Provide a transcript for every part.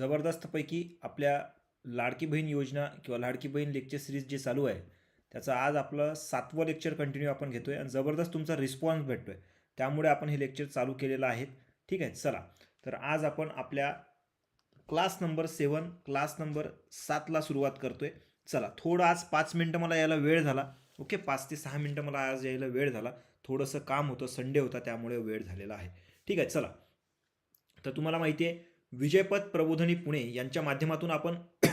जबरदस्तपैकी आपल्या लाडकी बहीण योजना किंवा लाडकी बहीण लेक्चर सिरीज जे चालू आहे त्याचं आज आपलं सातवं लेक्चर कंटिन्यू आपण घेतो आहे आणि जबरदस्त तुमचा रिस्पॉन्स भेटतो आहे त्यामुळे आपण हे लेक्चर चालू केलेलं आहे ठीक आहे चला. तर आज आपण आपल्या class number seven class number सातला सुरुवात करतो आहे चला थोडं आज पाच मिनटं मला यायला वेळ झाला. ओके पाच ते सहा मिनटं मला आज यायला वेळ झाला. थोडंसं काम होतं संडे होता त्यामुळे वेळ झालेला आहे. ठीक आहे चला. तर तुम्हाला माहिती आहे विजयपथ प्रबोधनी पुणे यांच्या माध्यमातून आपण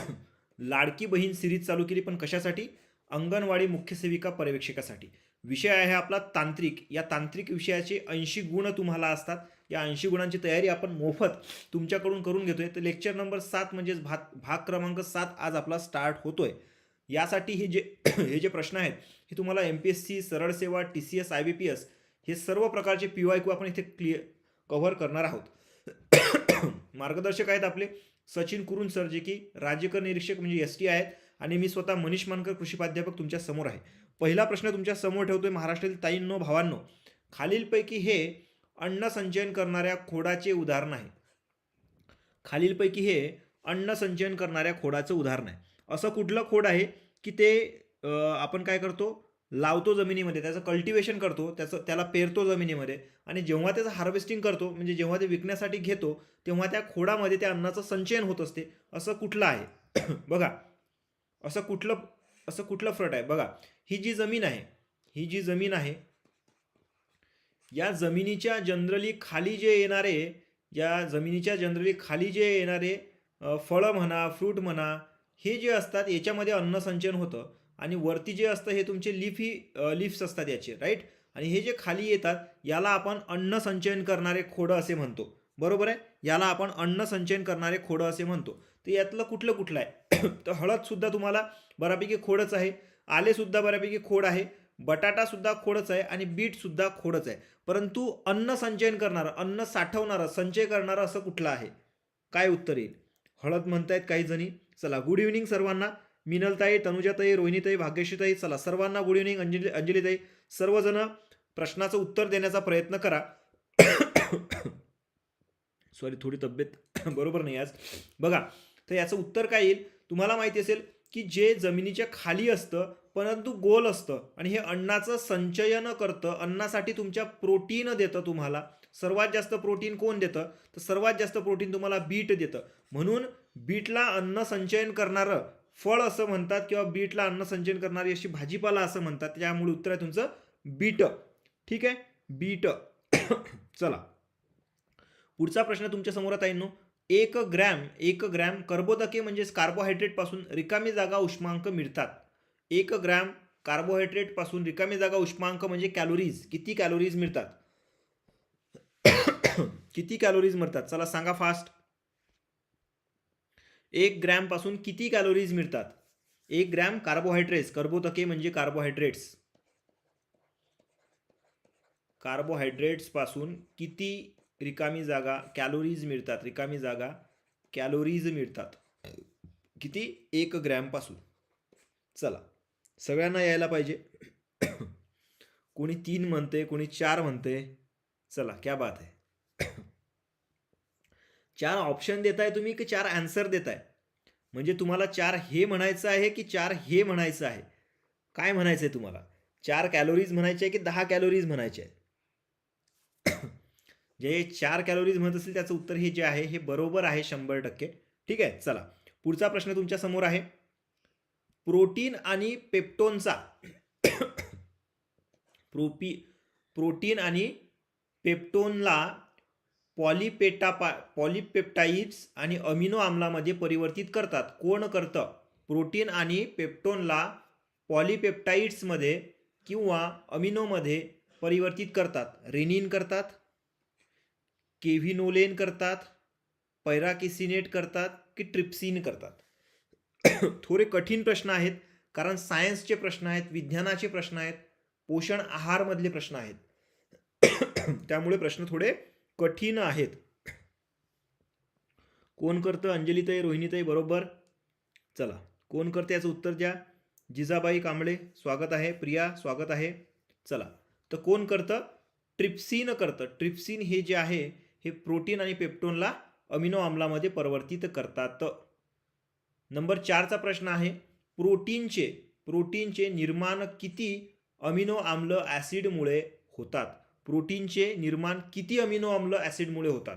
लाडकी बहीण सिरीज चालू केली पण कशासाठी? अंगणवाडी मुख्य सेविका पर्यवेक्षकासाठी. विषय आहे आपला तांत्रिक. या तांत्रिक विषयाचे ऐंशी गुण तुम्हाला असतात. या ऐंशी गुणांची तयारी आपण मोफत तुमच्याकडून करून घेतोय. तर लेक्चर नंबर सात म्हणजेच भाग भाग क्रमांक सात आज आपला स्टार्ट होतोय. यासाठी हे जे हे जे प्रश्न आहेत हे तुम्हाला एम पी एस सी सरळ सेवा T C S I B P S हे सर्व प्रकारचे पी वाय क्यू आपण इथे क्लिअर कव्हर करणार आहोत. मार्गदर्शक आहेत आपले सचिन कुरुन सर जे की राज्यकर निरीक्षक म्हणजे एस टी आहेत. आणि मी स्वतः मनीष मानकर कृषी प्राध्यापक तुमच्यासमोर आहे. पहिला प्रश्न तुमच्यासमोर ठेवतोय महाराष्ट्रातील ताईंनो भावांनो. खालीलपैकी हे अन्न संचयन करणाऱ्या खोडाचे उदाहरण आहे. खालीलपैकी हे अन्न संचयन करणाऱ्या खोडाचं उदाहरण आहे. असं कुठलं खोड आहे की ते आपण काय करतो? लावतो जमिनीमध्ये त्याचं कल्टिवेशन करतो त्याचं त्याला पेरतो जमिनीमध्ये आणि जेव्हा त्याचं हार्वेस्टिंग करतो म्हणजे जेव्हा ते विकण्यासाठी घेतो तेव्हा त्या खोडामध्ये त्या अन्नाचं संचयन होत असते. असं कुठलं आहे? बघा. असं कुठलं असं कुठलं फ्रट आहे? बघा. ही जी जमीन आहे ही जी जमीन आहे या जमिनीच्या जनरली खाली जे येणारे या जमिनीच्या जनरली खाली जे येणारे फळं म्हणा फ्रूट म्हणा हे जे असतात याच्यामध्ये अन्न संचयन होतं. आणि वरती जे असतं हे तुमचे लिफी लिफ्स असतात याचे राईट आणि हे जे खाली येतात याला आपण अन्न संचयन करणारे खोडं असे म्हणतो. बरोबर आहे? याला आपण अन्न संचयन करणारे खोडं असे म्हणतो. तर यातलं कुठलं कुठलं आहे? तर हळदसुद्धा तुम्हाला बऱ्यापैकी खोडच आहे. आलेसुद्धा बऱ्यापैकी खोड आहे. बटाटासुद्धा खोडच आहे आणि बीटसुद्धा खोडच आहे. परंतु अन्न संचयन करणारं अन्न साठवणारं संचय करणारं असं कुठलं आहे? काय उत्तर येईल? हळद म्हणतायत काही जणी. चला गुड इव्हनिंग सर्वांना. मिनलताई तनुजाताई रोहिणीताई भाग्यशीताई चला सर्वांना गुड इव्हनिंग. अंजली अंजलीताई सर्वजण प्रश्नाचं उत्तर देण्याचा प्रयत्न करा. सॉरी थोडी तब्येत बरोबर नाही आज. बघा तर याचं उत्तर काय येईल? तुम्हाला माहिती असेल की जे जमिनीच्या खाली असतं परंतु गोल असतं आणि हे अन्नाचं संचयन करतं अन्नासाठी तुमच्या प्रोटीन देतं तुम्हाला. सर्वात जास्त प्रोटीन कोण देतं? तर सर्वात जास्त प्रोटीन तुम्हाला बीट देतं. म्हणून बीटला अन्न संचयन करणारं फळ असं म्हणतात किंवा बीटला अन्न संचयन करणारी अशी भाजीपाला असं म्हणतात. त्यामुळे उत्तर आहे तुमचं बीट. ठीक आहे? बीट. चला. पुढचा प्रश्न तुमच्यासमोर आता एक ग्रॅम एक ग्रॅम कर्बोदके म्हणजेच कार्बोहायड्रेटपासून रिकामी जागा उष्मांक मिळतात. एक ग्रॅम कार्बोहायड्रेटपासून रिकामी जागा उष्मांक म्हणजे कॅलोरीज किती कॅलोरीज मिळतात? किती कॅलोरीज मिळतात? चला सांगा फास्ट एक ग्रॅमपासून किती कॅलोरीज मिळतात? एक ग्रॅम कार्बोहायड्रेट्स कर्बोतके म्हणजे कार्बोहायड्रेट्स कार्बोहायड्रेट्सपासून किती रिकामी जागा कॅलोरीज मिळतात? रिकामी जागा कॅलोरीज मिळतात. किती? एक ग्रॅमपासून चला सगळ्यांना यायला पाहिजे. कोणी तीन म्हणते कोणी चार म्हणते. चला क्या बात आहे चार ऑप्शन देताय तुम्ही की चार आन्सर देताय? म्हणजे तुम्हाला चार हे म्हणायचं आहे की चार हे म्हणायचं आहे? काय म्हणायचं आहे तुम्हाला? चार कॅलोरीज म्हणायचे आहे की दहा कॅलोरीज म्हणायचे आहे? जे चार कॅलोरीज म्हणत असेल त्याचं उत्तर हे जे आहे हे बरोबर आहे शंभर टक्के. ठीक आहे चला. पुढचा प्रश्न तुमच्यासमोर आहे. प्रोटीन आणि पेप्टोनचा प्रोपी प्रोटीन आणि पेप्टोनला पॉलिपेटापा पॉलिपेप्टाइड्स आणि अमिनो आम्लामध्ये परिवर्तित करतात. कोण करतं? प्रोटीन आणि पेप्टोनला पॉलिपेप्टाइड्समध्ये किंवा अमिनोमध्ये परिवर्तित करतात. रेनिन करतात केव्हिनोलेन करतात पैराकिसिनेट करतात की ट्रिप्सिन करतात? थोडे कठीण प्रश्न आहेत कारण सायन्सचे प्रश्न आहेत विज्ञानाचे प्रश्न आहेत पोषण आहारमधले प्रश्न आहेत. त्यामुळे प्रश्न थोडे कठीण आहेत. कोण करतं? अंजलीताई रोहिणीताई बरोबर? चला. कोण करते याचं उत्तर द्या. जिजाबाई कांबळे स्वागत आहे. प्रिया स्वागत आहे. चला. तर कोण करतं? ट्रिप्सिन करतं. ट्रिप्सिन हे जे आहे हे प्रोटीन आणि पेप्टोनला अमिनो आम्लामध्ये परिवर्तित करतात. नंबर चारचा प्रश्न आहे प्रोटीनचे प्रोटीनचे निर्माण किती अमिनो आम्ल ॲसिडमुळे होतात? प्रोटीनचे निर्माण किती अमिनो आम्ल ॲसिडमुळे होतात?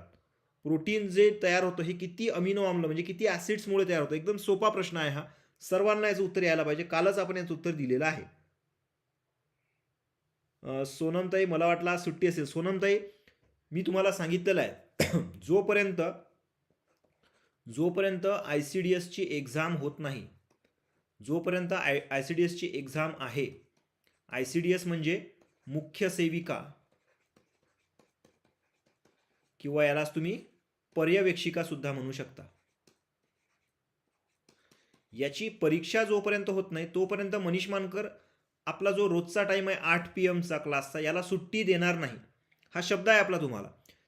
प्रोटीन जे तयार होतं हे किती अमिनो आम्ल म्हणजे किती ॲसिड्समुळे तयार होतं? एकदम सोपा प्रश्न आहे हा. सर्वांना याचं उत्तर यायला पाहिजे. कालच आपण याचं उत्तर दिलेलं आहे. सोनमताई मला वाटला सुट्टी असेल. सोनमताई मी तुम्हाला सांगितलेलं आहे. जोपर्यंत जोपर्यंत आय सी डी एसची एक्झाम होत नाही जोपर्यंत आय आय सी डी एसची एक्झाम आहे आय सी डी एस म्हणजे मुख्य सेविका. किंवा यालाच तुम्ही पर्यवेक्षिका सुद्धा म्हणू शकता. याची परीक्षा जोपर्यंत होत नाही तोपर्यंत मनीष मानकर आपला जो रोजचा टाईम आहे आठ पी एमचा क्लासचा याला सुट्टी देणार नाही. हा शब्द आहे आपला तुम्हाला.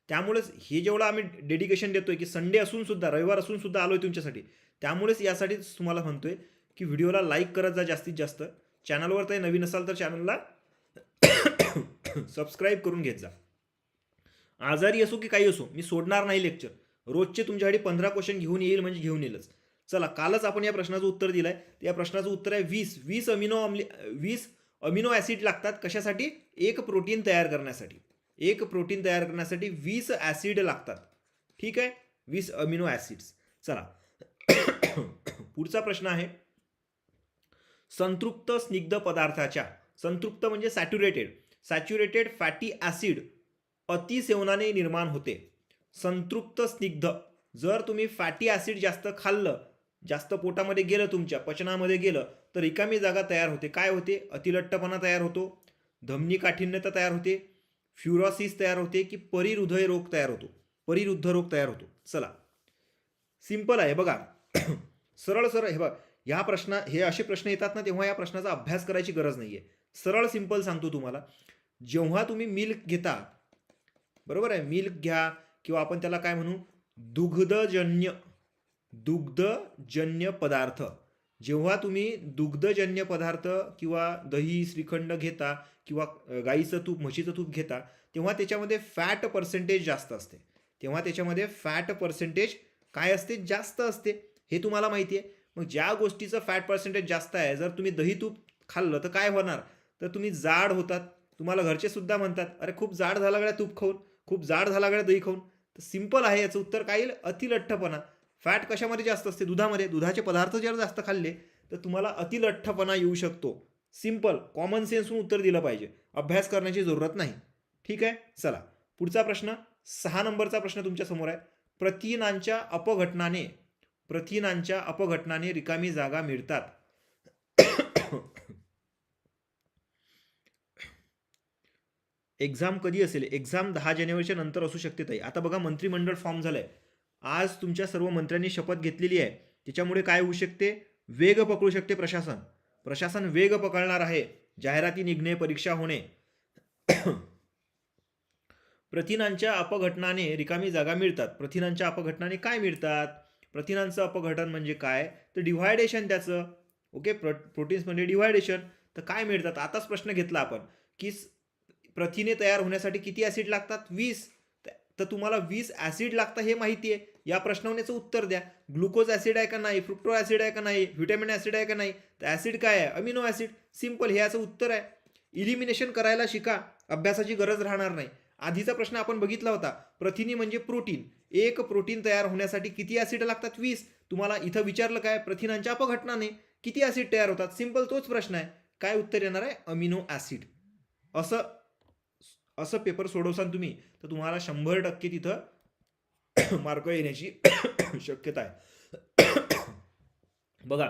त्यामुळेच हे जेवढं आम्ही डेडिकेशन देतोय की संडे असून सुद्धा रविवार असून सुद्धा आलोय तुमच्यासाठी त्यामुळेच यासाठीच तुम्हाला म्हणतोय की व्हिडिओला लाईक करत जा जास्तीत जास्त. चॅनलवर तर नवीन असाल तर चॅनलला सबस्क्राईब करून घेत जा. आजारी असो की काही असो मी सोडणार नाही लेक्चर रोजचे तुमच्यासाठी पंधरा क्वेश्चन घेऊन येईल म्हणजे घेऊन येईलच. चला कालच आपण या प्रश्नाचं उत्तर दिलं आहे या प्रश्नाचं उत्तर आहे वीस. वीस अमिनो अम्ल वीस अमिनो ॲसिड लागतात कशासाठी? एक प्रोटीन तयार करण्यासाठी. एक प्रोटीन तयार करण्यासाठी वीस ॲसिड लागतात. ठीक आहे? वीस अमिनो ॲसिड्स. चला. पुढचा प्रश्न आहे. संतृप्त स्निग्ध पदार्थाच्या संतृप्त म्हणजे सॅच्युरेटेड. सॅच्युरेटेड फॅटी ॲसिड अतिसेवनाने निर्माण होते. संतृप्त स्निग्ध. जर तुम्ही फॅटी ॲसिड जास्त खाल्लं जास्त पोटामध्ये गेलं तुमच्या पचनामध्ये गेलं तर रिकामी जागा तयार होते. काय होते? अतिलट्टपणा तयार होतो. धमनी काठिन्यता तयार होते. फ्युरॉसिस तयार होते की परिहृदय रोग तयार होतो. परिरुद्ध रोग तयार होतो. चला. सिंपल आहे. बघा. सरळ सरळ. हे बघा. ह्या प्रश्न हे असे प्रश्न येतात ना तेव्हा या प्रश्नाचा अभ्यास करायची गरज नाही आहे सरळ सिंपल सांगतो तुम्हाला. जेव्हा तुम्ही मिल्क घेता बरोबर आहे? मिल्क घ्या किंवा आपण त्याला काय म्हणू? दुग्धजन्य दुग्धजन्य पदार्थ. जेव्हा तुम्ही दुग्धजन्य पदार्थ किंवा दही श्रीखंड घेता किंवा गाईचं तूप म्हशीचं तूप घेता तेव्हा त्याच्यामध्ये फॅट पर्सेंटेज जास्त असते. तेव्हा त्याच्यामध्ये फॅट पर्सेंटेज काय असते? जास्त असते. हे तुम्हाला माहिती आहे मग ज्या गोष्टीचं फॅट पर्सेंटेज जास्त आहे जर तुम्ही दही तूप खाल्लं तर काय होणार? तर तुम्ही जाड होतात. तुम्हाला घरचे सुद्धा म्हणतात अरे खूप जाड झाला गड्या तूप खाऊन. खूप जाड झाला गड्या दही खाऊन. तर सिंपल आहे याचं उत्तर काय येईल अतिलठ्ठपणा. फॅट कशामध्ये जास्त असते? दुधामध्ये. दुधाचे पदार्थ जर जास्त खाल्ले तर तुम्हाला अतिलठ्ठपणा येऊ शकतो. सिंपल कॉमन सेन्सहून उत्तर दिलं पाहिजे. अभ्यास करण्याची जरूरत नाही. ठीक आहे? चला. पुढचा प्रश्न. सहा नंबरचा प्रश्न तुमच्यासमोर आहे. प्रथिनांच्या अपघटनाने प्रथिनांच्या अपघटनाने रिकामी जागा मिळतात. एक्झाम कधी असेल? एक्झाम दहा जानेवारीच्या नंतर असू शकते ताई. आता बघा मंत्रिमंडळ फॉर्म झालं आहे आज तुमच्या सर्व मंत्र्यांनी शपथ घेतलेली आहे. त्याच्यामुळे काय होऊ शकते? वेग पकडू शकते प्रशासन. प्रशासन वेग पकडणार आहे. जाहिराती निघणे परीक्षा होणे. प्रथिनांच्या अपघटनाने रिकामी जागा मिळतात. प्रथिनांच्या अपघटनाने काय मिळतात? प्रथिनांचं अपघटन म्हणजे काय? तर डिव्हायडेशन त्याचं. ओके प्रो प्रोटीन्स म्हणजे डिव्हायडेशन. तर काय मिळतात? आताच प्रश्न घेतला आपण. की प्रथिने तयार होण्यासाठी किती ॲसिड लागतात? वीस. तर तुम्हाला वीस ॲसिड लागतं हे माहिती आहे. या प्रश्नावण्याचं उत्तर द्या. ग्लुकोज ॲसिड आहे का नाही? फ्रुक्टो ॲसिड आहे का नाही? व्हिटॅमिन ॲसिड आहे का नाही? तर ॲसिड काय आहे? Amino acid. सिंपल हे याचं उत्तर आहे. इलिमिनेशन करायला शिका. अभ्यासाची गरज राहणार नाही. आधीचा प्रश्न आपण बघितला होता. प्रथिनी म्हणजे प्रोटीन. एक प्रोटीन तयार होण्यासाठी किती ॲसिड लागतात? वीस. तुम्हाला इथं विचारलं काय? प्रथिनांच्या अपघटनाने किती ॲसिड तयार होतात? सिंपल तोच प्रश्न आहे. काय उत्तर येणार आहे? Amino acid. असं असं पेपर सोडवसाल तुम्ही तर तुम्हाला शंभर टक्के तिथं मार्क येण्याची शक्यता आहे. बघा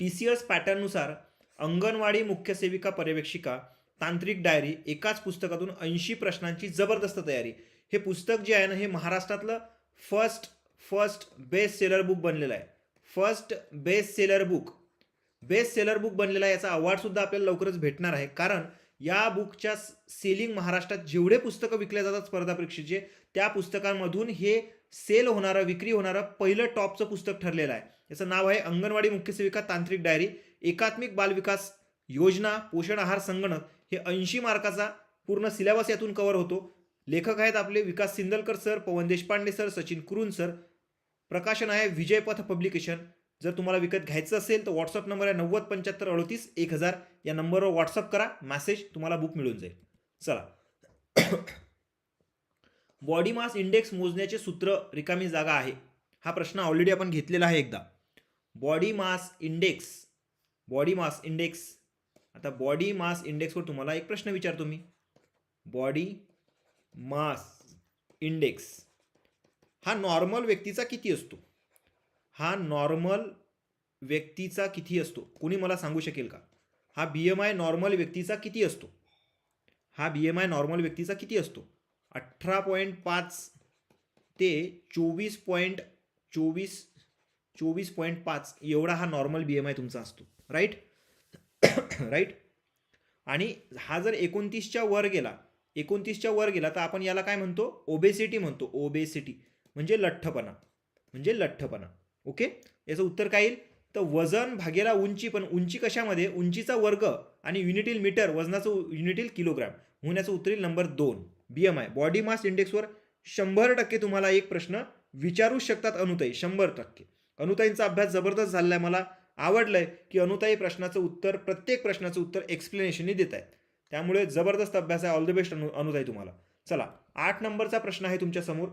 टी सी एस पॅटर्ननुसार अंगणवाडी मुख्य सेविका पर्यवेक्षिका तांत्रिक डायरी एकाच पुस्तकातून ऐंशी प्रश्नांची जबरदस्त तयारी. हे पुस्तक जे आहे ना हे महाराष्ट्रातलं first first best seller book बनलेलं आहे. First best seller book best seller book बनलेला आहे याचा अवॉर्डसुद्धा आपल्याला लवकरच भेटणार आहे. कारण या बुकच्या सेलिंग महाराष्ट्रात जेवढे पुस्तकं विकले जातात स्पर्धा परीक्षेचे त्या पुस्तकांमधून हे सेल होणारं विक्री होणारं पहिलं टॉपचं पुस्तक ठरलेलं आहे. याचं नाव आहे अंगणवाडी मुख्य सेविका तांत्रिक डायरी एकात्मिक बालविकास योजना पोषण आहार संगणक हे ऐंशी मार्काचा पूर्ण सिलेबस यातून कव्हर होतो. लेखक आहेत आपले Vikas Sindalkar sir Pawan Deshpande sir Sachin Kurun sir प्रकाशन आहे विजयपथ पब्लिकेशन जर तुम्हाला विकत घ्यायचं असेल तर व्हॉट्सअप नंबर आहे नव्वद पंच्याहत्तर अडतीस एक हजार. या नंबरवर व्हॉट्सअप करा मॅसेज तुम्हाला बुक मिळून जाईल. चला. बॉडी मास इंडेक्स मोजण्याचे सूत्र रिकामी जागा आहे. हा प्रश्न ऑलरेडी आपण घेतलेला आहे एकदा. Body mass index body mass index आता बॉडी मास इंडेक्सवर तुम्हाला एक प्रश्न विचारतो मी. बॉडी मास इंडेक्स हा नॉर्मल व्यक्तीचा किती असतो? हा नॉर्मल व्यक्तीचा किती असतो? कोणी मला सांगू शकेल का? हा बी एम आय नॉर्मल व्यक्तीचा किती असतो? हा बी एम आय नॉर्मल व्यक्तीचा किती असतो? अठरा पॉईंट पाच ते चोवीस पॉईंट चोवीस चोवीस पॉईंट पाच एवढा हा नॉर्मल बी एम आय तुमचा असतो. राईट राईट आणि हा जर एकोणतीसच्या वर गेला एकोणतीसच्या वर गेला तर आपण याला काय म्हणतो? ओबेसिटी म्हणतो. ओबेसिटी म्हणजे लठ्ठपणा. म्हणजे लठ्ठपणा. ओके? याचं उत्तर काय येईल? तर वजन भागेला उंची पण उंची कशामध्ये? उंचीचा वर्ग आणि युनिटील मीटर वजनाचं युनिटील किलोग्रॅम. म्हणून याचं उत्तर येईल नंबर दोन. B M I body mass इंडेक्सवर शंभर टक्के तुम्हाला एक प्रश्न विचारूच शकतात अनुताई. शंभर टक्के. अनुताईंचा अभ्यास जबरदस्त झालेला आहे मला. आवडलंय की अनुताई प्रश्नाचं उत्तर प्रत्येक प्रश्नाचं उत्तर एक्सप्लेनेशननी देत आहेत. त्यामुळे जबरदस्त अभ्यास आहे. ऑल द बेस्ट अनु अनुताई तुम्हाला. चला आठ नंबरचा प्रश्न आहे तुमच्यासमोर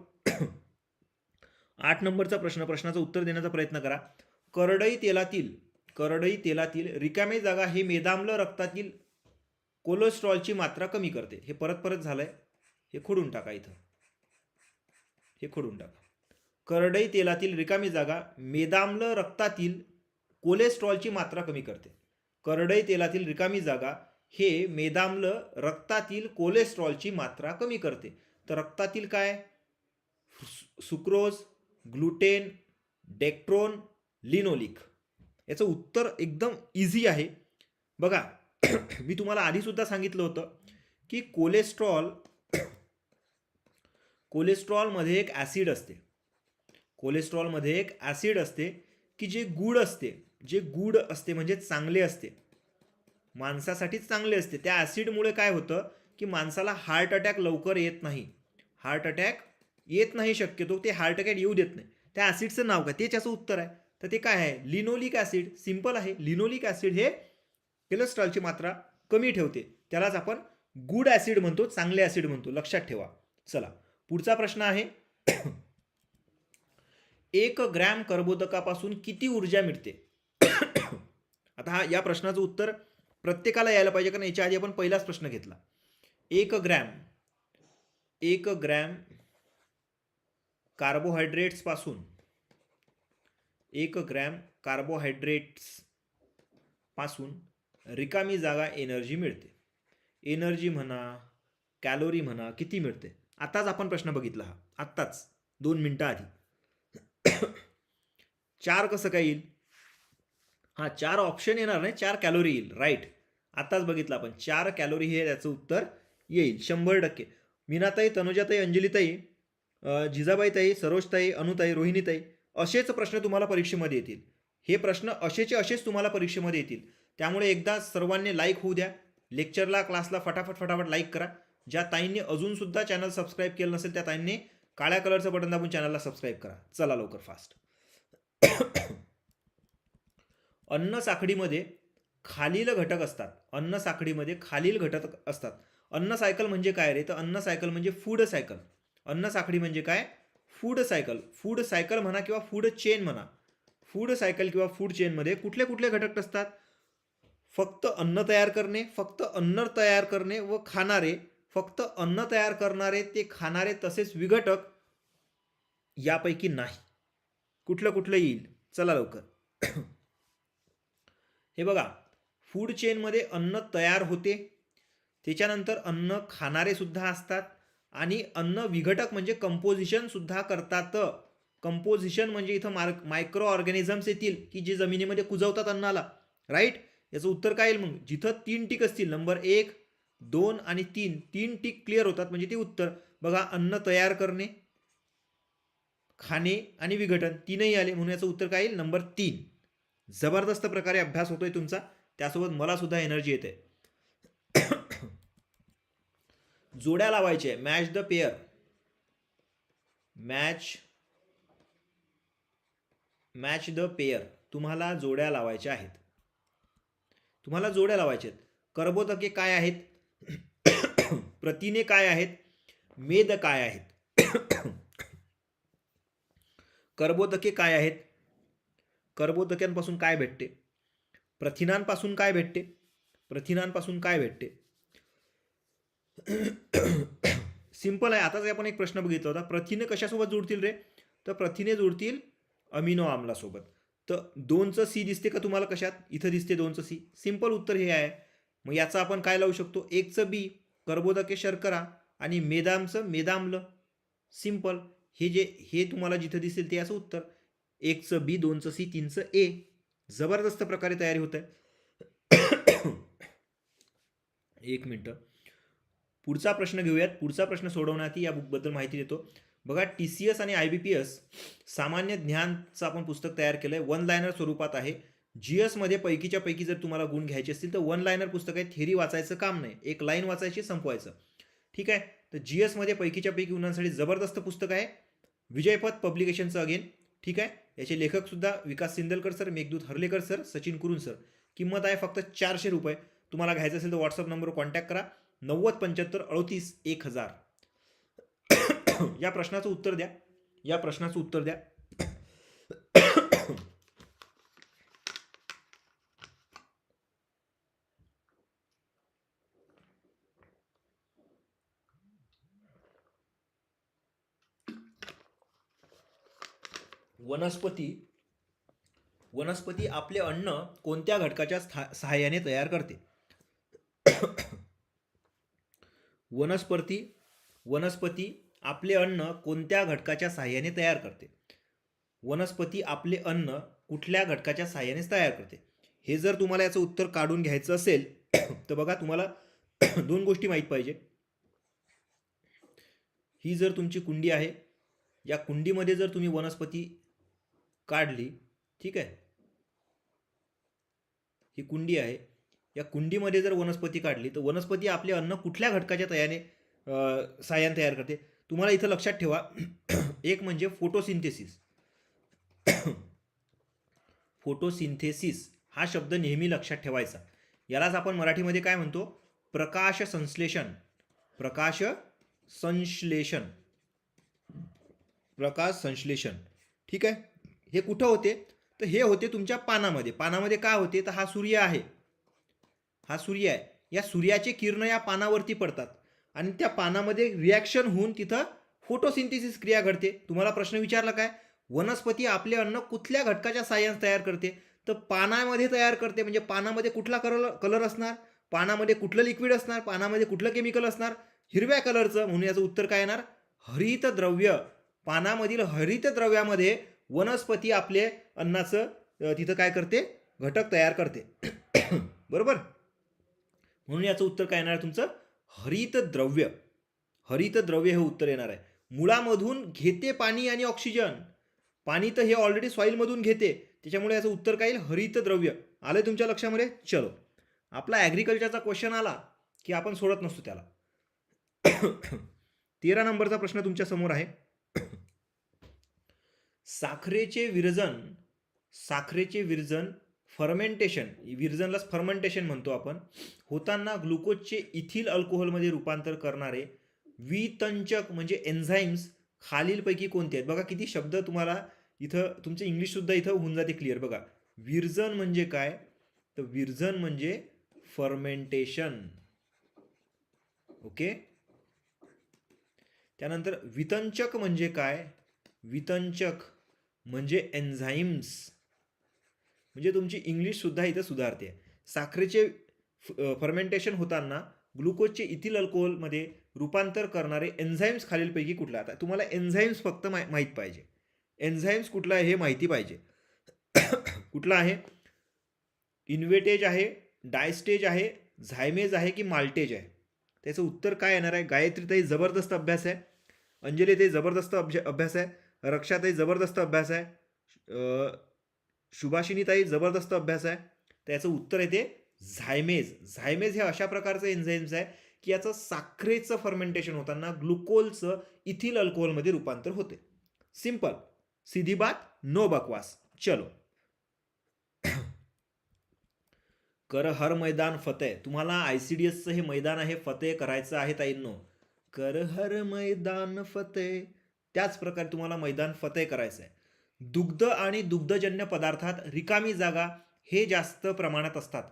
आठ नंबरचा प्रश्न प्रश्नाचं उत्तर देण्याचा प्रयत्न करा. करडई तेलातील करडई तेलातील रिकामी जागा हे मेदाम्ल रक्तातील कोलेस्ट्रॉलची मात्रा कमी करते. हे परत परत झालंय. हे खोडून टाका इथं. हे खोडून टाका. करडई तेलातील रिकामी जागा मेदाम्ल रक्तातील कोलेस्ट्रॉलची मात्रा कमी करते. करडई तेलातील रिकामी जागा हे मेदाम्ल रक्तातील कोलेस्ट्रॉलची मात्रा कमी करते. तर रक्तातील काय? सु- सुक्रोज ग्लुटेन डेक्ट्रोन लिनोलिक. याचं उत्तर एकदम इझी आहे. बघा मी तुम्हाला आधीसुद्धा सांगितलं होतं की कोलेस्ट्रॉल कोलेस्ट्रॉलमध्ये एक ॲसिड असते. कोलेस्ट्रॉलमध्ये एक ॲसिड असते की जे गुड असते. जे गुड असते म्हणजे चांगले असते. माणसासाठी चांगले असते. त्या ॲसिडमुळे काय होतं की माणसाला हार्ट अटॅक लवकर येत नाही. हार्ट अटॅक येत नाही शक्यतो ते हार्ट अटॅक येऊ देत नाही. त्या ॲसिडचं नाव काय? ते उत्तर आहे. तर ते काय आहे? लिनोलिक ॲसिड सिंपल आहे. लिनोलिक ॲसिड हे कोलेस्ट्रॉलची मात्रा कमी ठेवते. त्यालाच आपण गुड ॲसिड म्हणतो चांगले ॲसिड म्हणतो. लक्षात ठेवा. चला पुढचा प्रश्न आहे. एक ग्रॅम कर्बोदकापासून किती ऊर्जा मिळते? आता हा या प्रश्नाचं उत्तर प्रत्येकाला यायला पाहिजे कारण याच्या आधी आपण पहिलाच प्रश्न घेतला. एक ग्रॅम एक ग्रॅम कार्बोहायड्रेट्सपासून एक ग्रॅम कार्बोहायड्रेट्सपासून रिकामी जागा एनर्जी मिळते. एनर्जी म्हणा कॅलोरी म्हणा किती मिळते? आत्ताच आपण प्रश्न बघितला हा. आत्ताच दोन मिनटं आधी. चार कसं काय येईल? हां चार ऑप्शन येणार नाही चार कॅलोरी येईल. राईट आत्ताच बघितलं आपण. चार कॅलोरी हे त्याचं उत्तर येईल. शंभर टक्के. मीनाताई तनुजाताई अंजलीताई जिजाबाईताई सरोजताई अनुताई रोहिणीताई असेच प्रश्न तुम्हाला परीक्षेमध्ये येतील. हे प्रश्न असेचे असेच तुम्हाला परीक्षेमध्ये येतील. त्यामुळे एकदा सर्वांनी लाईक होऊ द्या. लेक्चरला क्लासला फटाफट फटाफट लाईक करा. ज्या ताईंनी अजूनसुद्धा चॅनल सबस्क्राईब केलं नसेल त्या ताईंनी काळ्या कलरचं बटन दाबून चॅनलला सबस्क्राईब करा. चला लवकर फास्ट अन्न साखळीमध्ये खालील घटक असतात. अन्न साखळीमध्ये खालील घटक असतात. अन्न सायकल म्हणजे काय रे? तर अन्न सायकल म्हणजे फूड सायकल अन्न साखळी म्हणजे काय? फूड सायकल फूड सायकल म्हणा किंवा फूड चेन म्हणा. फूड सायकल किंवा फूड चेनमध्ये कुठले कुठले घटक असतात? फक्त अन्न तयार करणे फक्त अन्न तयार करणे व खाणारे फक्त अन्न तयार करणारे ते खाणारे तसेच विघटक यापैकी नाही. कुठलं कुठलं येईल? चला लवकर. हे बघा. फूड चेनमध्ये अन्न तयार होते. त्याच्यानंतर अन्न खाणारे सुद्धा असतात. आणि अन्न विघटक म्हणजे कंपोजिशनसुद्धा करतात. कंपोजिशन म्हणजे इथं मार्क मायक्रो ऑर्गॅनिझम्स येतील की जे जमिनीमध्ये कुजवतात अन्नाला. राईट याचं उत्तर काय येईल मग? जिथं तीन टीक असतील नंबर एक दोन आणि तीन तीन टीक क्लिअर होतात म्हणजे ते उत्तर. बघा अन्न तयार करणे खाणे आणि विघटन तीनही आले म्हणून याचं उत्तर काय येईल? नंबर तीन. जबरदस्त प्रकारे अभ्यास होतोय तुमचा. त्यासोबत मलासुद्धा एनर्जी येते जोड्या लावायचे. Match the pair match match the pair तुम्हाला जोड्या लावायच्या आहेत. तुम्हाला जोड्या लावायच्या आहेत. कर्बोदके काय आहेत? प्रथिने काय आहेत? मेद काय आहेत? कर्बोदके काय आहेत? कर्बोदक्यांपासून काय भेटते? प्रथिनांपासून काय भेटते? प्रथिनांपासून काय भेटते? सिंपल आहे. आताच आपण एक प्रश्न बघितला होता. प्रथिने कशासोबत जोडतील रे? तर प्रथिने जोडतील अमिनो आम्लासोबत तर दोनचं सी दिसते का तुम्हाला कशात? इथं दिसते दोनचं सी सिंपल उत्तर हे आहे. मग याचं आपण काय लावू शकतो? एकचं बी कर्बोदके शर्करा आणि मेदामचं मेदाम्ल. सिंपल हे जे हे तुम्हाला जिथं दिसेल ते याचं उत्तर. एकचं बी दोनचं सी तीनचं ए जबरदस्त प्रकारे तयारी होत आहे. एक मिनटं. पुढचा प्रश्न घेऊयात. पुढचा प्रश्न सोडवण्यात या बुकबद्दल माहिती देतो. बघा टी सी एस आणि आय बी पी एस सामान्य ज्ञानचं आपण पुस्तक तयार केलं आहे वन लायनर स्वरूपात आहे. जी एसमध्ये पैकीच्या पैकी जर तुम्हाला गुण घ्यायचे असतील तर वन लायनर पुस्तक आहे. थेरी वाचायचं काम नाही. एक लाईन वाचायची संपवायचं. ठीक आहे? तर जी एसमध्ये पैकीच्या पैकी गुणांसाठी जबरदस्त पुस्तक आहे. विजयपथ पब्लिकेशनचं अगेन ठीक आहे? याचे लेखकसुद्धा Vikas Sindalkar sir Meghdoot Harlekar sir Sachin Kurun sir किंमत आहे फक्त चारशे रुपये. तुम्हाला घ्यायचं असेल तर व्हॉट्सअप नंबर कॉन्टॅक्ट करा. नव्वद पंच्याहत्तर अडतीस एक हजार. या प्रश्नाचं उत्तर द्या. या प्रश्नाचं उत्तर द्या. वनस्पती वनस्पती आपले अन्न कोणत्या घटकाच्या स्था- सहाय्याने तयार करते? वनस्पती वनस्पती आपले अन्न कोणत्या घटकाच्या सहाय्याने तयार करते? वनस्पती आपले अन्न कुठल्या घटकाच्या साहाय्याने तयार करते? हे जर तुम्हाला याचं उत्तर काढून घ्यायचं असेल तर बघा तुम्हाला दोन गोष्टी माहीत पाहिजे. ही जर तुमची कुंडी आहे या कुंडीमध्ये जर तुम्ही वनस्पती काढली ठीक आहे? ही कुंडी आहे या कुंडीमध्ये जर वनस्पती काढली तर वनस्पती आपले अन्न कुठल्या घटकाच्या तयाने अ, तयार करते? तुम्हाला इथं लक्षात ठेवा. एक म्हणजे फोटोसिंथेसिस. फोटोसिंथेसिस हा शब्द नेहमी लक्षात ठेवायचा. यालाच आपण मराठीमध्ये काय म्हणतो? प्रकाश संश्लेषण. प्रकाश संश्लेषण. प्रकाश संश्लेषण. ठीक आहे? हे कुठं होते? तर हे होते तुमच्या पानामध्ये. पानामध्ये का होते? तर हा सूर्य आहे. हा सूर्य आहे. या सूर्याचे किरण या पानावरती पडतात. आणि त्या पानामध्ये रिॲक्शन होऊन तिथं फोटोसिंथेसिस क्रिया घडते. तुम्हाला प्रश्न विचारला काय? वनस्पती आपले अन्न कुठल्या घटकाच्या साह्याने तयार करते? तर पानामध्ये तयार करते म्हणजे पानामध्ये कुठला कलर कलर असणार? पानामध्ये कुठलं लिक्विड असणार? पानामध्ये कुठलं केमिकल असणार? हिरव्या कलरचं म्हणून याचं उत्तर काय येणार? हरित द्रव्य. पानामधील हरित द्रव्यामध्ये वनस्पती आपले अन्नाचं तिथं काय करते? घटक तयार करते. बरोबर? म्हणून याचं उत्तर काय येणार आहे तुमचं? हरित द्रव्य. हरित द्रव्य हे उत्तर येणार आहे. मुळामधून घेते पाणी आणि ऑक्सिजन पाणी तर हे ऑलरेडी सॉईलमधून घेते. त्याच्यामुळे याचं उत्तर काय येईल? हरित द्रव्य. आलं तुमच्या लक्षामध्ये? चलो. आपला ॲग्रिकल्चरचा क्वेश्चन आला की आपण सोडत नसतो त्याला. तेरा नंबरचा प्रश्न तुमच्यासमोर आहे. साखरेचे विरजन साखरेचे विरजन फर्मेंटेशन विरजनलाच फर्मेंटेशन म्हणतो आपण होताना ग्लुकोजचे इथिल अल्कोहोलमध्ये रूपांतर करणारे वितंचक म्हणजे एन्झाईम्स खालीलपैकी कोणते आहेत? बघा किती शब्द तुम्हाला इथं तुमचे इंग्लिशसुद्धा इथं होऊन जाते क्लिअर बघा विरजन म्हणजे काय? तर विरजन म्हणजे फर्मेंटेशन. ओके? त्यानंतर वितंचक म्हणजे काय? वितंचक म्हणजे एन्झाईम्स म्हणजे तुमची इंग्लिशसुद्धा इथं सुधारते. साखरेचे फर्मेंटेशन होताना ग्लुकोजचे इथिल अल्कोहोलमध्ये रूपांतर करणारे एन्झाईम्स खालीलपैकी कुठला? आता तुम्हाला एन्झाईम्स फक्त मा माहीत पाहिजे. एन्झाईम्स कुठला आहे हे माहिती पाहिजे. कुठला आहे? इन्व्हेटेज आहे डायस्टेज आहे झायमेज आहे की माल्टेज आहे? त्याचं उत्तर काय येणार आहे? गायत्रीतही जबरदस्त अभ्यास आहे. अंजलीतही जबरदस्त अभ्या अभ्यास आहे. रक्षातही जबरदस्त अभ्यास आहे. सुभाषिनीताई जबरदस्त अभ्यास आहे. त्याचं उत्तर येते झायमेज. झायमेज हे अशा प्रकारचं एन्झाईम्स आहे की याचं साखरेचं फर्मेंटेशन होताना ग्लुकोलचं इथिल अल्कोहोलमध्ये रूपांतर होते. सिंपल सीधी बात नो बकवास. चलो. कर हर मैदान फतेह. तुम्हाला आय सी डी एसचं हे मैदान आहे फतेह करायचं आहे ताईंनो. कर हर मैदान फतेह. त्याच प्रकारे तुम्हाला मैदान फतेह करायचं आहे दुग्ध आणि दुग्धजन्य पदार्थात रिकामी जागा हे जास्त प्रमाणात असतात.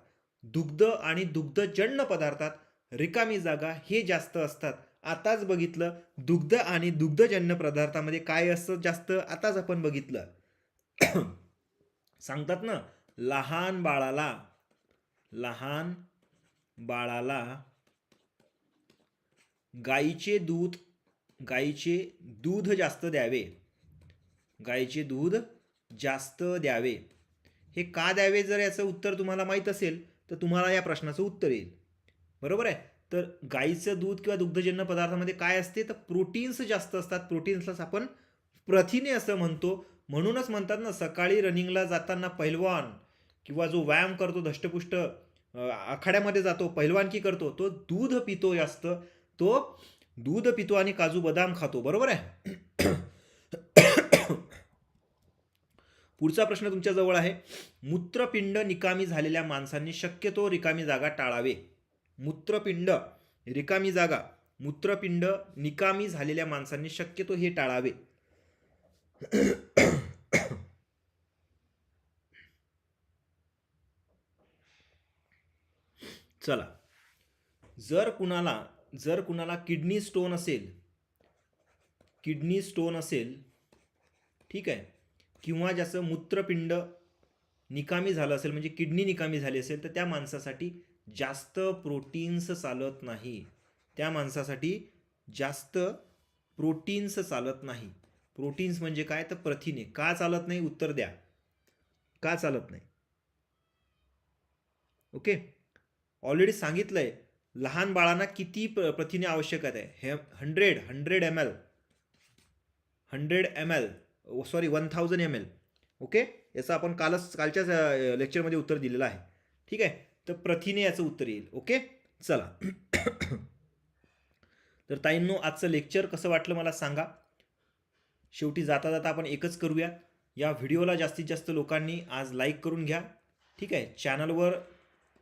दुग्ध आणि दुग्धजन्य पदार्थात रिकामी जागा हे जास्त असतात. आताच बघितलं दुग्ध आणि दुग्धजन्य पदार्थामध्ये काय असतं जास्त आताच आपण बघितलं. सांगतात ना लहान बाळाला लहान बाळाला गाईचे दूध गाईचे दूध जास्त द्यावे. गाईचे दूध जास्त द्यावे. हे का द्यावे? जर याचं उत्तर तुम्हाला माहीत असेल तर तुम्हाला या प्रश्नाचं उत्तर येईल. बरोबर आहे? तर गाईचं दूध किंवा दुग्धजन्य पदार्थामध्ये काय असते? तर प्रोटीन्स जास्त असतात. प्रोटीन्सलाच आपण प्रथिने असं म्हणतो. म्हणूनच म्हणतात ना सकाळी रनिंगला जाताना पैलवान किंवा जो व्यायाम करतो धष्टपुष्ट आखाड्यामध्ये जातो पैलवानकी करतो तो दूध पितो जास्त. तो दूध पितो आणि काजू बदाम खातो. बरोबर आहे? पुढचा प्रश्न तुमच्याजवळ आहे. मूत्रपिंड निकामी झालेल्या माणसांनी शक्यतो रिकामी जागा टाळावे. मूत्रपिंड रिकामी जागा मूत्रपिंड निकामी झालेल्या माणसांनी शक्यतो हे टाळावे. चला. जर कुणाला जर कुणाला किडनी स्टोन असेल किडनी स्टोन असेल ठीक आहे. किंवा ज्याचं मूत्रपिंड निकामी झालं असेल म्हणजे किडनी निकामी झाली असेल तर त्या माणसासाठी जास्त प्रोटीन्स चालत नाही. त्या माणसासाठी जास्त प्रोटीन्स चालत नाही. प्रोटीन्स म्हणजे काय? तर प्रथिने. का चालत नाही? उत्तर द्या. का चालत नाही? ओके? ऑलरेडी सांगितलं आहे लहान बाळांना किती प्र- प्रथिने आवश्यक आहे हे hundred hundred M L hundred M L sorry one thousand M L okay याचं आपण कालच कालच्याच लेक्चरमध्ये उत्तर दिलेलं आहे. ठीक आहे? तर प्रथिने याचं उत्तर येईल. ओके चला. तर ताईंनो आजचं लेक्चर कसं वाटलं मला सांगा. शेवटी जाता जाता आपण एकच करूया. या व्हिडिओला जास्तीत जास्त लोकांनी आज लाईक करून घ्या. ठीक आहे? चॅनलवर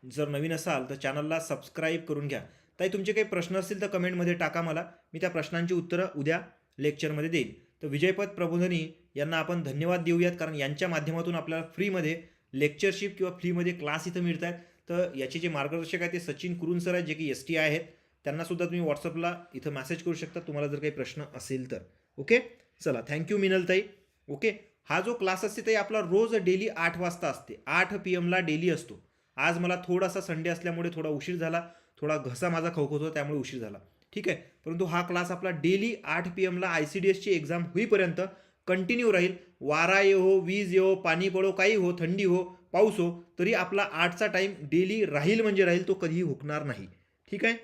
जर नवीन असाल तर चॅनलला सबस्क्राईब करून घ्या. ताई तुमचे काही प्रश्न असतील तर कमेंटमध्ये टाका मला. मी त्या प्रश्नांची उत्तरं उद्या लेक्चरमध्ये देईल तर विजयपद प्रबोधनी यांना आपण धन्यवाद देऊयात कारण यांच्या माध्यमातून आपल्याला फ्रीमध्ये लेक्चरशिप किंवा फ्रीमध्ये क्लास इथं मिळत आहेत तर याचे जे मार्गदर्शक आहेत ते सचिन कुरुन सर आहेत जे की एस टी आय आहेत त्यांनासुद्धा तुम्ही व्हॉट्सअपला इथं मॅसेज करू शकता तुम्हाला जर काही प्रश्न असेल तर. ओके चला थँक्यू मिनलताई. ओके हा जो क्लास असते ते आपला रोज डेली आठ वाजता असते. आठ पी एमला डेली असतो. आज मला थोडासा संडे असल्यामुळे थोडा उशीर झाला थोडा घसा माझा खवखत होता त्यामुळे उशीर झाला. ठीक आहे? परंतु हा क्लास आपला डेली आठ पी एमला आय सी डी एसची एक्झाम होईपर्यंत कंटिन्यू राहील. वारा येहो वीज येहो पाणी पडो काही हो थंडी हो पाऊस हो तरी आपला आठचा टाईम डेली राहील म्हणजे राहील तो कधीही हुकणार नाही. ठीक आहे?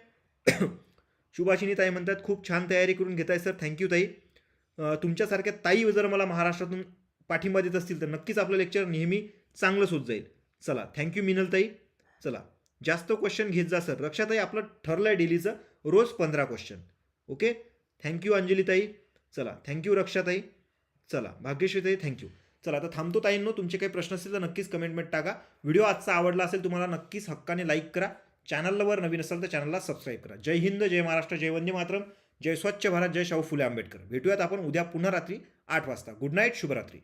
शुभाशिनी ताई म्हणतात खूप छान तयारी करून घेताय सर थँक्यू ताई. तुमच्यासारख्या ताई जर मला महाराष्ट्रातून पाठिंबा देत असतील तर नक्कीच आपलं लेक्चर नेहमी चांगलंच होत जाईल. चला. थँक्यू मिनल ताई. चला. जास्त क्वेश्चन घेत जा सर रक्षाताई आपलं ठरलं आहे डेलीचं रोज पंधरा क्वेश्चन ओके थँक्यू अंजलीताई. चला थँक्यू रक्षाताई. चला भाग्यश्रीताई थँक्यू चला आता थांबतो ताईंनो. तुमचे काही प्रश्न असतील तर नक्कीच कमेंटमेंट टाका. व्हिडिओ आजचा आवडला असेल तुम्हाला नक्कीच हक्काने लाईक करा. चॅनलवर नवीन असाल तर चॅनलला सबस्क्राईब करा. जय हिंद जय महाराष्ट्र जय वंदे मातरम. जय स्वच्छ भारत जय शाहू फुले आंबेडकर. भेटूयात आपण उद्या पुन्हा रात्री आठ वाजता. गुड नाईट शुभरात्री.